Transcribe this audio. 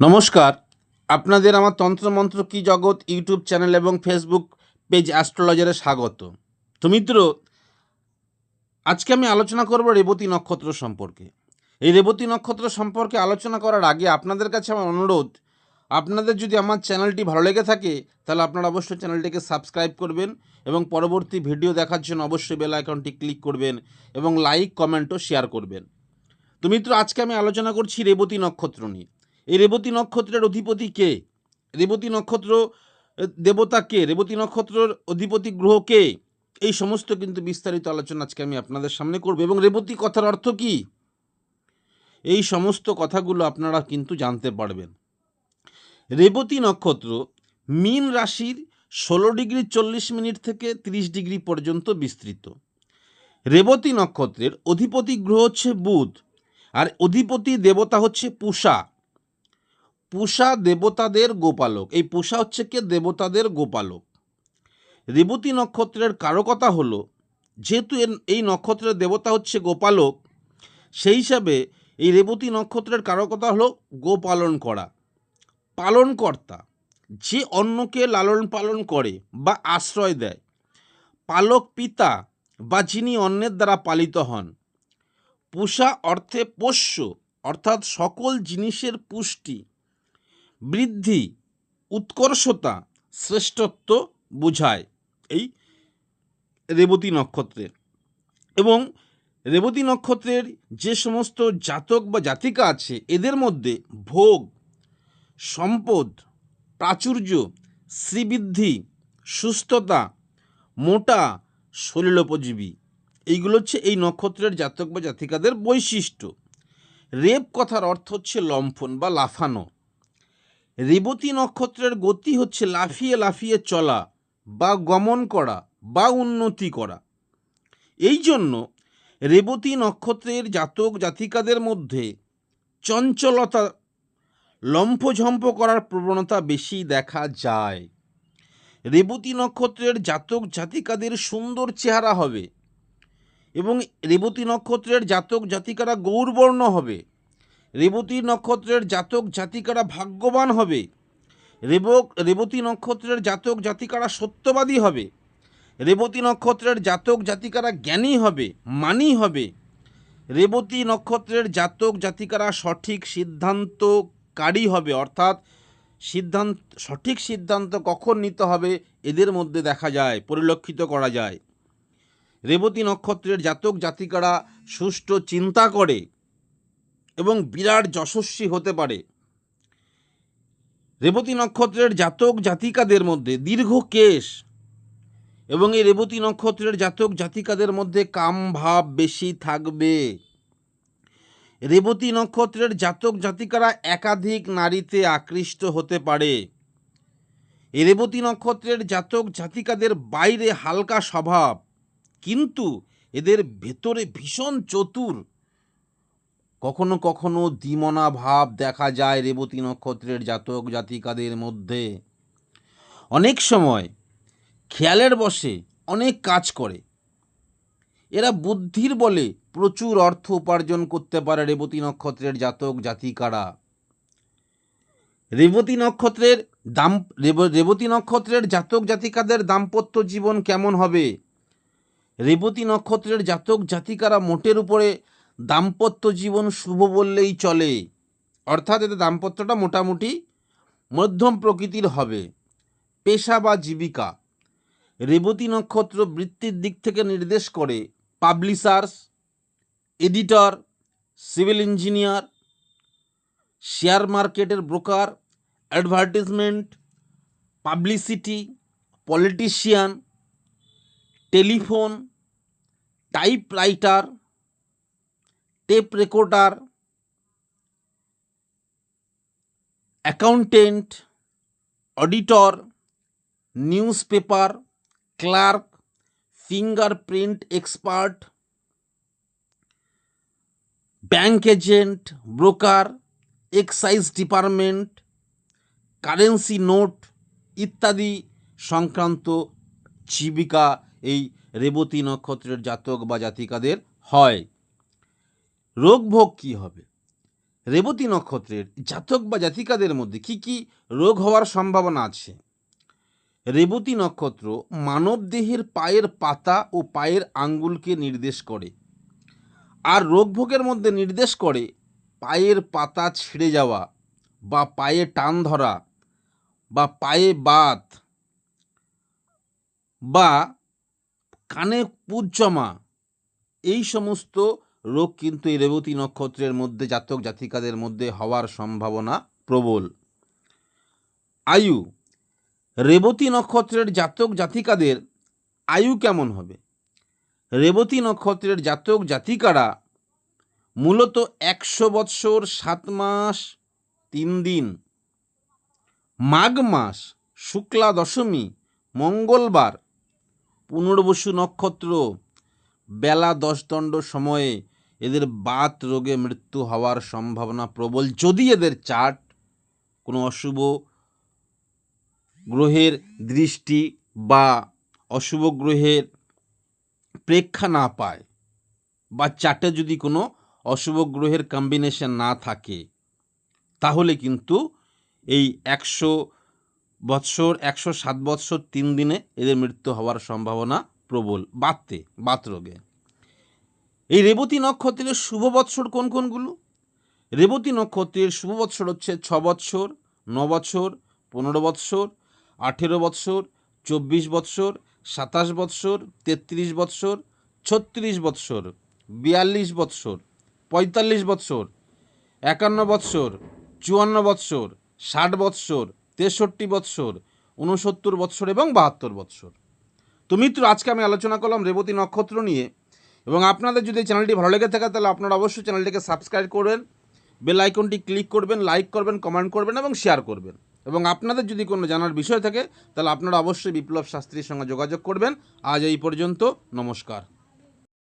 নমস্কার। আপনাদের আমার তন্ত্রমন্ত্র কি জগৎ ইউটিউব চ্যানেল এবং ফেসবুক পেজ অ্যাস্ট্রোলজারে স্বাগত। তো মিত্র, আজকে আমি আলোচনা করব রেবতী নক্ষত্র সম্পর্কে। এই রেবতী নক্ষত্র সম্পর্কে আলোচনা করার আগে আপনাদের কাছে আমার অনুরোধ, আপনাদের যদি আমার চ্যানেলটি ভালো লেগে থাকে, তাহলে আপনারা অবশ্যই চ্যানেলটিকে সাবস্ক্রাইব করবেন এবং পরবর্তী ভিডিও দেখার জন্য অবশ্যই বেল আইকনটি ক্লিক করবেন এবং লাইক কমেন্টও শেয়ার করবেন। তো মিত্র, আজকে আমি আলোচনা করছি রেবতী নক্ষত্র নিয়ে। এই রেবতী নক্ষত্রের অধিপতি কে? রেবতী নক্ষত্র দেবতা কে? রেবতী নক্ষত্রের অধিপতি গ্রহ কে? এই সমস্ত কিন্তু বিস্তারিত আলোচনা আজকে আমি আপনাদের সামনে করব। এবং রেবতী কথার অর্থ কি? এই সমস্ত কথাগুলো আপনারা কিন্তু জানতে পারবেন। রেবতী নক্ষত্র মীন রাশির ষোলো ডিগ্রি চল্লিশ মিনিট থেকে তিরিশ ডিগ্রি পর্যন্ত বিস্তৃত। রেবতী নক্ষত্রের অধিপতি গ্রহ হচ্ছে বুধ, আর অধিপতি দেবতা হচ্ছে পূষা। পূষা দেবতাদের গোপালক। এই পূষা হচ্ছে কে? দেবতাদের গোপালক। রেবতী নক্ষত্রের কারকতা হলো, যেহেতু এই নক্ষত্রের দেবতা হচ্ছে গোপালক, সেই হিসাবে এই রেবতী নক্ষত্রের কারকতা হলো গোপালন করা। পালনকর্তা, যে অন্যকে লালন পালন করে বা আশ্রয় দেয়, পালক পিতা বা যিনি অন্যের দ্বারা পালিত হন। পুষা অর্থে পোষ্য, অর্থাৎ সকল জিনিসের পুষ্টি বৃদ্ধি, উৎকর্ষতা শ্রেষ্ঠত্ব বোঝায় এই রেবতী নক্ষত্রের। এবং রেবতী নক্ষত্রের যে সমস্ত জাতক বা জাতিকা আছে, এদের মধ্যে ভোগ, সম্পদ, প্রাচুর্য, শ্রীবৃদ্ধি, সুস্থতা, মোটা শরীরোপজীবী, এইগুলো হচ্ছে এই নক্ষত্রের জাতক বা জাতিকাদের বৈশিষ্ট্য। রেপ কথার অর্থ হচ্ছে লম্ফন বা লাফানো। রেবতী নক্ষত্রের গতি হচ্ছে লাফিয়ে লাফিয়ে চলা, বা গমন করা, বা উন্নতি করা। এই জন্য রেবতী নক্ষত্রের জাতক জাতিকাদের মধ্যে চঞ্চলতা, লম্ফঝম্প করার প্রবণতা বেশি দেখা যায়। রেবতী নক্ষত্রের জাতক জাতিকাদের সুন্দর চেহারা হবে এবং রেবতী নক্ষত্রের জাতক জাতিকারা গৌরবর্ণ হবে। রেবতী নক্ষত্রের জাতক জাতিকারা ভাগ্যবান হবে। রেবক, রেবতী নক্ষত্রের জাতক জাতিকারা সত্যবাদী হবে। রেবতী নক্ষত্রের জাতক জাতিকারা জ্ঞানী হবে, মানি হবে। রেবতী নক্ষত্রের জাতক জাতিকারা সঠিক সিদ্ধান্তকারী হবে, অর্থাৎ সিদ্ধান্ত, সঠিক সিদ্ধান্ত কখন নিতে হবে এদের মধ্যে দেখা যায়, পরিলক্ষিত করা যায়। রেবতী নক্ষত্রের জাতক জাতিকারা সুষ্ঠু চিন্তা করে। এবং বিরাট যশস্বী হতে পারে। রেবতী নক্ষত্রের জাতক জাতিকাদের মধ্যে দীর্ঘ কেশ এবং এই রেবতী নক্ষত্রের জাতক জাতিকাদের মধ্যে কাম ভাব বেশি থাকবে। রেবতী নক্ষত্রের জাতক জাতিকারা একাধিক নারীতে আকৃষ্ট হতে পারে। এই রেবতী নক্ষত্রের জাতক জাতিকাদের বাইরে হালকা স্বভাব, কিন্তু এদের ভেতরে ভীষণ চতুর কখনো কখনো দ্বিমনা ভাব দেখা যায় রেবতী নক্ষত্রের জাতক জাতিকাদের মধ্যে। অনেক সময় খেয়ালের বসে অনেক কাজ করে। এরা বুদ্ধির বলে প্রচুর অর্থ উপার্জন করতে পারে রেবতী নক্ষত্রের জাতক জাতিকারা। রেবতী নক্ষত্রের দাম রেবতী নক্ষত্রের জাতক জাতিকাদের দাম্পত্য জীবন কেমন হবে? রেবতী নক্ষত্রের জাতক জাতিকারা মোটের উপরে দাম্পত্য জীবন শুভ বললেই চলে। অর্থাৎ এতে দাম্পত্যটা মোটামুটি মধ্যম প্রকৃতির হবে। পেশা বা জীবিকা। রেবতী নক্ষত্র বৃত্তির দিক থেকে নির্দেশ করে publishers, editor, civil engineer, share মার্কেটের broker, advertisement, publicity, politician, telephone, typewriter tape recorder accountant auditor newspaper clerk fingerprint expert bank agent broker excise department currency note ইত্যাদি সংক্রান্ত জীবিকা এই রেবতী নক্ষত্রের জাতক বা জাতিকাদের হয়। রোগ ভোগ কী হবে? রেবতী নক্ষত্রের জাতক বা জাতিকাদের মধ্যে কি কি রোগ হওয়ার সম্ভাবনা আছে? রেবতী নক্ষত্র মানব দেহের পায়ের পাতা ও পায়ের আঙ্গুলকে নির্দেশ করে। আর রোগভোগের মধ্যে নির্দেশ করে পায়ের পাতা ছিঁড়ে যাওয়া বা পায়ে টান ধরা বা পায়ে বাত বা কানে পুজ জমা, এই সমস্ত রোগ কিন্তু এই রেবতী নক্ষত্রের মধ্যে, জাতক জাতিকাদের মধ্যে হওয়ার সম্ভাবনা প্রবল। আয়ু। রেবতী নক্ষত্রের জাতক জাতিকাদের আয়ু কেমন হবে? রেবতী নক্ষত্রের জাতক জাতিকারা মূলত একশো বৎসর, সাত মাস, তিন দিন। মাঘ মাস, শুক্লা দশমী, মঙ্গলবার, পুনর্বসু নক্ষত্র, বেলা দশ দণ্ড সময়ে এদের বাত রোগে মৃত্যু হওয়ার সম্ভাবনা প্রবল। যদি এদের চার্ট কোনো অশুভ গ্রহের দৃষ্টি বা অশুভ গ্রহের প্রেক্ষা না পায় বা চার্টে যদি কোনো অশুভ গ্রহের কম্বিনেশন না থাকে, তাহলে কিন্তু এই একশো বৎসর, একশো সাত বৎসর তিন দিনে এদের মৃত্যু হওয়ার সম্ভাবনা প্রবল। বাততে বাত রোগে। এই রেবতী নক্ষত্রের শুভ বৎসর কোন কোনগুলো? রেবতী নক্ষত্রের শুভ বৎসর হচ্ছে ছ বৎসর, ন বৎসর, পনেরো বৎসর, আঠেরো বৎসর, চব্বিশ বৎসর, সাতাশ বৎসর, তেত্রিশ বৎসর, ছত্রিশ বৎসর, বিয়াল্লিশ বৎসর, পঁয়তাল্লিশ বৎসর, একান্ন বৎসর, চুয়ান্ন বৎসর, ষাট বৎসর, তেষট্টি বৎসর, ঊনসত্তর বৎসর এবং বাহাত্তর বৎসর। তো মিত্র, আজকে আমি আলোচনা করলাম রেবতী নক্ষত্র নিয়ে। এবং আপনাদের যদি চ্যানেলটি ভালো লেগে থাকে, তাহলে আপনারা অবশ্যই চ্যানেলটিকে সাবস্ক্রাইব করবেন, বেল আইকনটি ক্লিক করবেন, লাইক করবেন, কমেন্ট করবেন এবং শেয়ার করবেন। এবং আপনাদের যদি কোনো জানার বিষয় থাকে, তাহলে আপনারা অবশ্যই বিপ্লব শাস্ত্রীর সঙ্গে যোগাযোগ করবেন। আজ এই পর্যন্ত, নমস্কার।